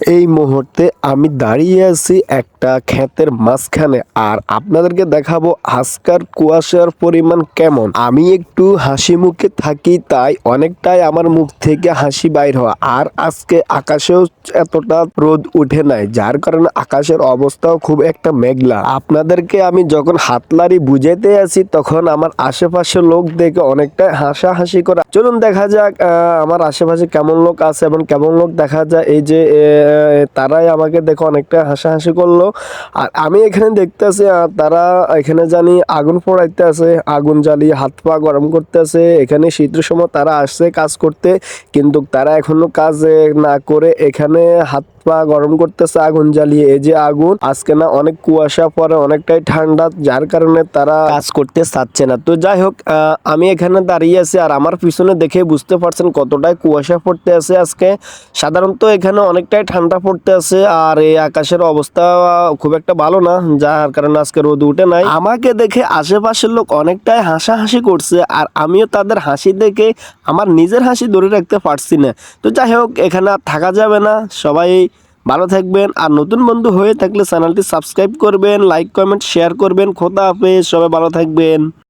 এই মুহূর্তে আমি দাঁড়িয়ে আছি একটা ক্ষেতের মাঝখানে আর আপনাদেরকে দেখাবো আজকার কুয়াশার পরিমাণ কেমন। আমি একটু হাসি মুখে থাকি, তাই অনেকটাই আমার মুখ থেকে হাসি বাইর হওয়া। আর আজকে আকাশেও এতটা রোদ উঠে নাই, যার কারণে আকাশের অবস্থাও খুব একটা মেঘলা। আপনাদেরকে আমি যখন হাতলারি বুঝাইতে আছি, তখন আমার আশেপাশের লোক দেখে অনেকটাই হাসাহাসি করা চলুন দেখা যাক আমার আশেপাশে কেমন লোক আছে এবং কেমন লোক দেখা যায়। এই যে তারাই আমাকে দেখো অনেকটা হাসাহাসি করল। আর আমি এখানে দেখতেছি, আর তারা এখানে জানি আগুন পোড়াইতে আছে আগুন জ্বালিয়ে হাত পা গরম করতে আছে এখানে শীতের সময় তারা আসছে কাজ করতে, কিন্তু তারা এখনও কাজ না করে এখানে হাত পা গরম করতেছে, আগুন জ্বালিয়ে। এই যে আগুন, আজকে না অনেক কুয়াশা পরে অনেকটাই ঠান্ডা, যার কারণে তারা কাজ করতে চাচ্ছে না। তো যাই হোক আমি এখানে দাঁড়িয়ে আছি আর আমার পিছনে দেখে বুঝতে পারছেন কতটাই কুয়াশা পড়তে আছে আজকে। সাধারণত এখানে অনেকটাই ঠান্ডা পড়তে আছে আর এই আকাশের অবস্থা খুব একটা ভালো না, যার কারণে আজকে রোদ উঠে নাই। আমাকে দেখে আশেপাশের লোক অনেকটাই হাসাহাসি করছে আর আমিও তাদের হাসি দেখে আমার নিজের হাসি ধরে রাখতে পারছি না। তো যাই হোক, এখানে আর থাকা যাবে না। সবাই ভালো থাকবেন আর নতুন বন্ধু হয়ে থাকলে চ্যানেলটি সাবস্ক্রাইব করবেন, লাইক, কমেন্ট শেয়ার করবেন। খোদা হাফেজ, সবাই ভালো থাকবেন।